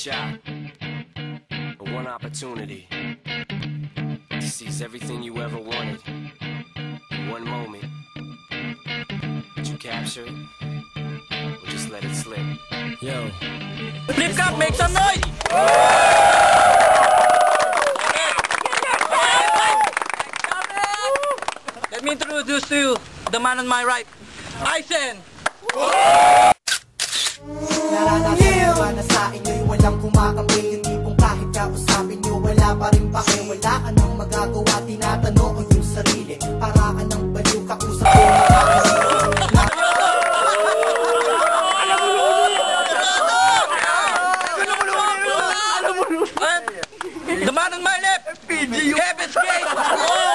shot, or one opportunity to seize everything you ever wanted in one moment. Did you capture it? Or just let it slip? Yo. Flip cup, make some noise! Let me introduce to you the man on my right, Aizen! Naranasan walang kumakambing Yung tipong kahit kausapin nyo wala pa rin pake. Wala ka nang magagawa, tinatanong ang iyong sarili Para ka nang baliw, kausap ko left, Heaven's Gate!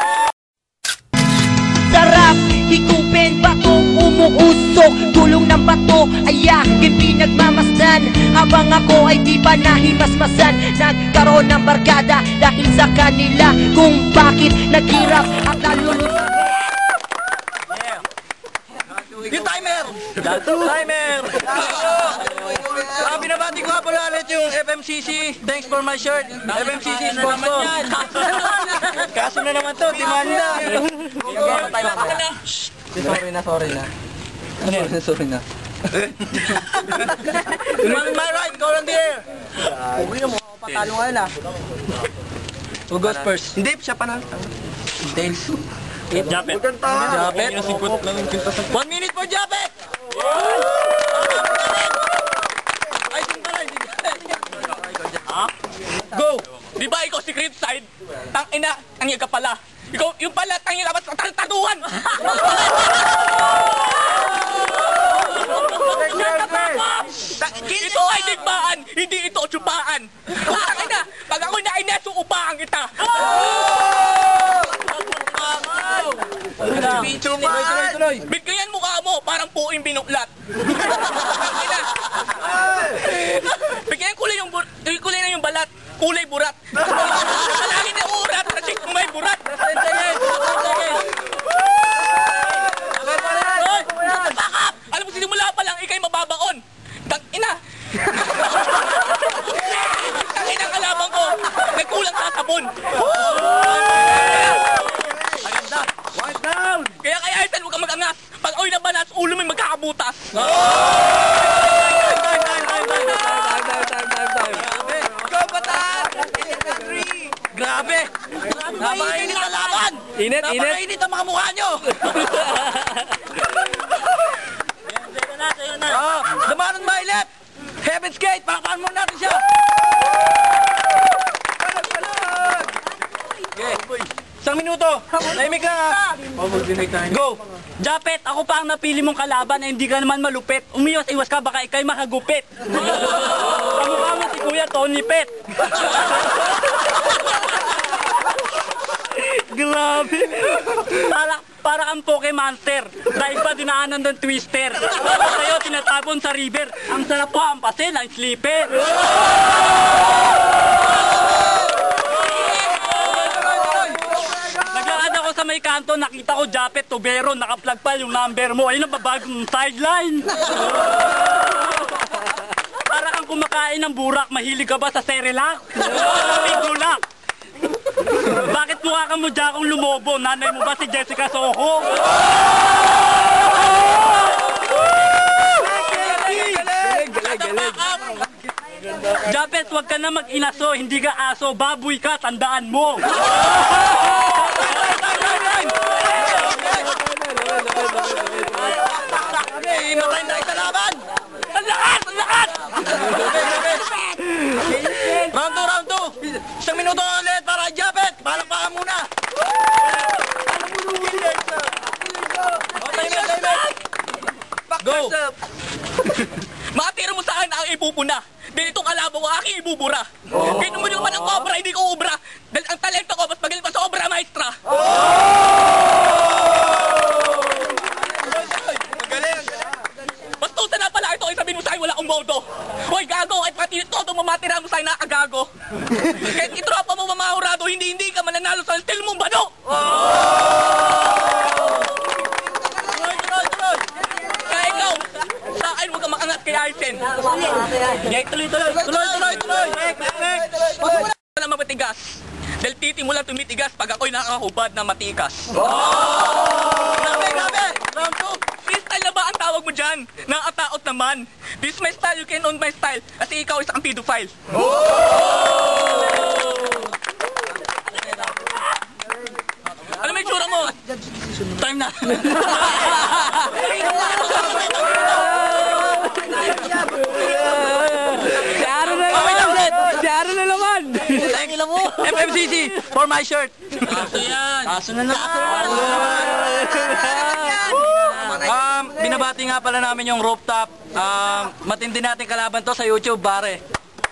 Umuusok Tulong ng bato, ayakin pinagmamasdan Habang ako ay di ba nahimasmasan Nagkaroon ng barkada dahil sa kanila Kung bakit naghirap at nalulunod Yung timer! Timer! Ah, binabati ko nga pala ulit yung FMCC. Thanks for my shirt. FMCC sponsor. Kaso na naman to, demanda. Sorry na, sorry na. Sorry na, sorry na. Man, my right, go on the air. Uwi na mo, patalo ngayon ah. Who goes first? Hindi, siya pa na. Dales. Japet. Japet. One minute for Japet! Hindi Go! Di ba ikaw secret side? Tang ina, tangya ka pala. Ikaw, yung pala, tangya ka ba? Ito ay digmaan, hindi ito tsupaan. Tang ina, pag ako nainas, uupahan kita. Tuloy, Bigyan mukha mo, parang puing binuklat. Bigyan kulay yung kulay na yung balat, kulay burat. Kalangin na urat, kung may burat. Hoy, back up! Alam mo, sinimula pa lang, ikay mababaon. Tang ina! Tang ina kalaban ko, nagkulang sa sabon. Wipe down! Kaya kaya Aitan, huwag kang mag-angas. Pag ako'y nabanas, ulo mo'y magkakabutas. Go, Bataan! Grabe! Napakainit ang laban! Init, init! Napakainit ang mga mukha nyo! Ah, the man on my left! Heaven's Gate! Palakpakan muna natin siya! Isang minuto. Tahimik lang ha. Go. Japet, ako pa ang napili mong kalaban na hindi ka naman malupit. Umiwas-iwas ka, baka ikay makagupit. Kamukha mo si Kuya Tony Pet. Grabe. Para, para ang Pokemonster. Dahil pa dinaanan ng twister. Tapos sa'yo tinatapon sa river. Ang sarap po ang pasin, ang sleeper. Naglakad sa may kanto, nakita ko Japet Tubero, nakaplug pa yung number mo. Ayun ang babagong sideline. Para kang kumakain ng burak, mahilig ka ba sa Cerelac? Big Lulak. Bakit mukha ka mo Jakong lumobo? Nanay mo ba si Jessica Soho? Japet, wag ka na mag-inaso, hindi ka aso, baboy ka, tandaan mo. Okay, matay na sa laban! Ang lakas! Ang lakas! Palakpakan muna! Oh, timer, timer! Go! Matira mo sa akin ang ipupuna. Dahil itong kalaban ko, aking ibubura. Oh. Mo naman ang obra, hindi ko ubra. Dahil ang talento ko, mas magaling pa sa obra maestra. Bastuta na pala ito, ay sabihin mo sa'yo wala akong modo. Hoy, gago, ay pati todo mamatira mo sa'yo nakagago. Kahit itropa mo mamahurado, hindi hindi ka mananalo sa stil mong bado. Kaya ikaw, sa akin huwag kang makangat, kaya Larsen. Okay, tuloy, tuloy, tuloy, tuloy, tuloy. Huwag na matigas. Dahil titi mo lang tumitigas pag ako'y nakakahubad na matikas. Grabe, grabe! Round 2! Freestyle na ba ang tawag mo dyan? Nakataot naman. This is my style, you can own my style. Kasi ikaw isang pedophile. Ano may tsura mo? Time na. Si Aaron na naman! Si Aaron na naman! Tangina mo. FMCC for my shirt. Kaso yan. Kaso na naman. Um, binabati nga pala namin yung rooftop. Um, matindi natin kalaban to sa YouTube, bare.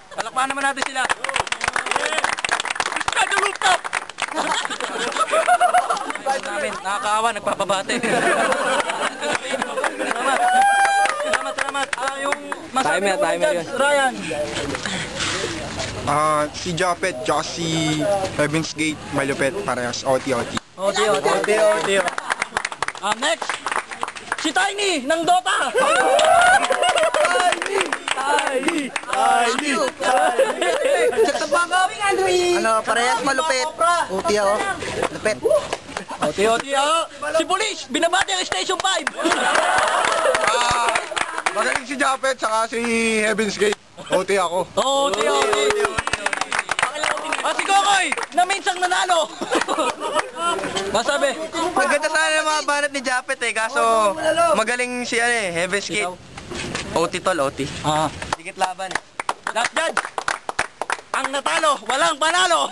Palakpakan naman natin sila. Kada rooftop! namin, nakakaawa, nagpapabate. salamat. Salamat, salamat. Ah, yung masabi mo, timer Judge yun. Ryan. Ah, si Japet, tsaka si Heaven's Gate, malupit, parehas, OT-OT. Odi, odi. Ah, next. Si Tiny ng Dota. Tiny, Tiny, Tiny, Ano, parehas malupit. Uti ako. Lupit. Odi, odi, ah. Si Police, binabati ang Station 5. Magaling si Japet, tsaka si Heaven's Gate, OT ako. Odi, odi. Ah, si Kokoy, na minsang nanalo. Masabi. Maganda sana yung mga banat ni Japet eh, kaso magaling si ano eh, Heaven's Gate. OT tol, OT. Ah, Dikit laban eh. last judge. Ang natalo, walang panalo.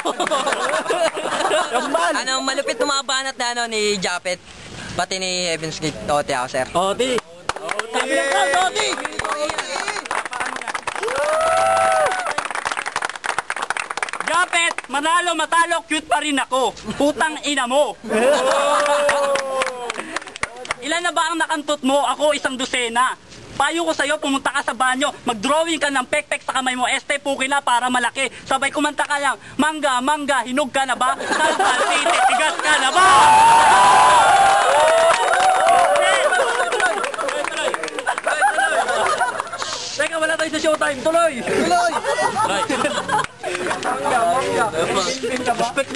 Kambal. Ano, malupit ng mga banat na ano ni Japet. Pati ni Heaven's Gate, OT ako sir. Odi. Sabi ng crowd, Odi. Japet, manalo, matalo, cute pa rin ako. Putang ina mo. Ilan na ba ang nakantot mo? Ako isang dosena. Payo ko sa'yo, pumunta ka sa banyo, mag-drawing ka ng pek-pek sa kamay mo, este puki na para malaki. Sabay kumanta ka lang, mangga, mangga, hinog ka na ba? Sal-sal, titi, tigas ka na ba? Teka, wala tayo sa showtime. Tuloy! Tuloy! Mangga,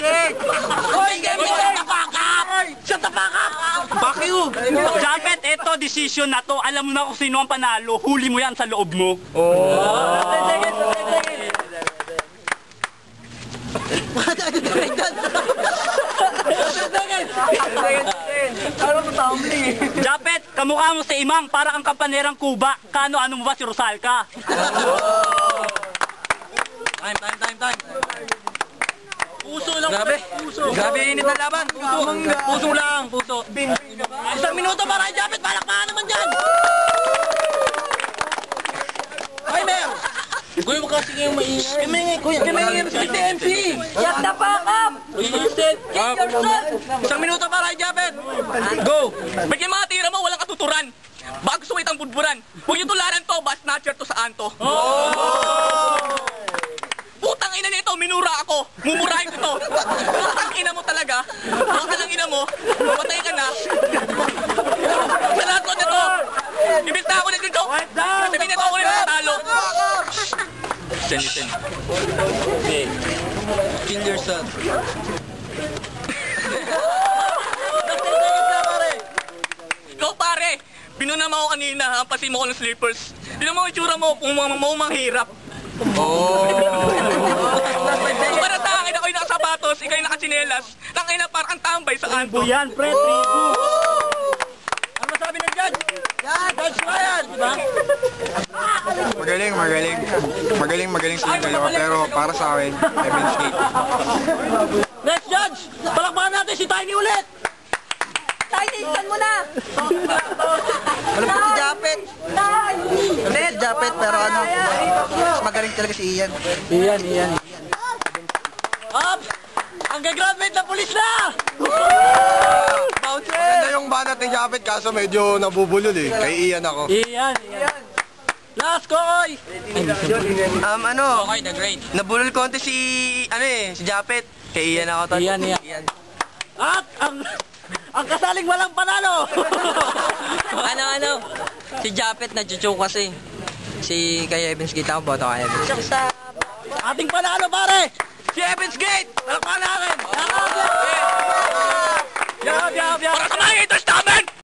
it! Hoy, game the fuck up! Fuck you! Japet, eto, decision na to. Alam mo na kung sino ang panalo. Huli mo yan sa loob mo. Oh! Japet, kamukha mo si Imang para kang kampanerang Kuba. Kano-ano mo ba si Rosalca? Time, time, time, time. Puso lang. Grabe. Puso. Grabe init na laban. Puso. Puso lang. Puso. Isang minuto para kay Japet. Palakpakan naman dyan. Timer. Kuya mo kasi ngayon maingay. Kamingay, kuya. Respect the MC. Shut the fuck up. Respect yourself. Isang minuto para kay Japet. Go. Bigyan mga tira mo, walang katuturan. Bago suwit ang budburan. Huwag yung tularan to, bas snatcher to sa anto. Nito, minura ako. Mumurahin ko to. Putang ina mo talaga. Putang ang ina mo. Mamatay ka na. Sa lahat ko nito. Ibig na ako nito. Sabihin nito ako rin natalo. Listen, listen. Okay. Kill yourself. Ikaw pare, binunam ako kanina, hampasin mo ko ng slippers. Tinan mo ang itsura mo, kung mga mo manghirap. Oh. Para sa akin, ako'y nakasapatos, ikaw'y nakatsinelas. Tangay na parang tambay sa kanto. Yan, pre, trigo. Ano masabi ng judge? Judge Ryan, di ba? Magaling, magaling. Magaling, magaling silang dalawa, pero para sa akin, Heaven's Gate. Next judge, palakpakan natin si Tiny ulit. Tiny, saan mo na? Malupit si Japet. Hindi, si Japet, pero ano, mas magaling talaga si Ian. Iyan, iyan. Up! Ang gagraduate na pulis na! Maganda yung banat ni Japet, kaso medyo nabubulol eh. Kay Ian ako. Iyan, iyan. Last Koy! Um, ano, Okay, the great. nabulol konti si, ano eh, si Japet. Kay Ian ako tol. Iyan, iyan. At ang ang kasaling walang panalo! ano, ano? Si Japet na chuchu kasi. Si kay Evans Gate ako, boto kay Evans Gate. Sa ating panalo, pare! Si Evans Gate! Palakpan namin! Oh, yakap, yakap! Yakap, yakap, yakap! Para sa mga haters namin!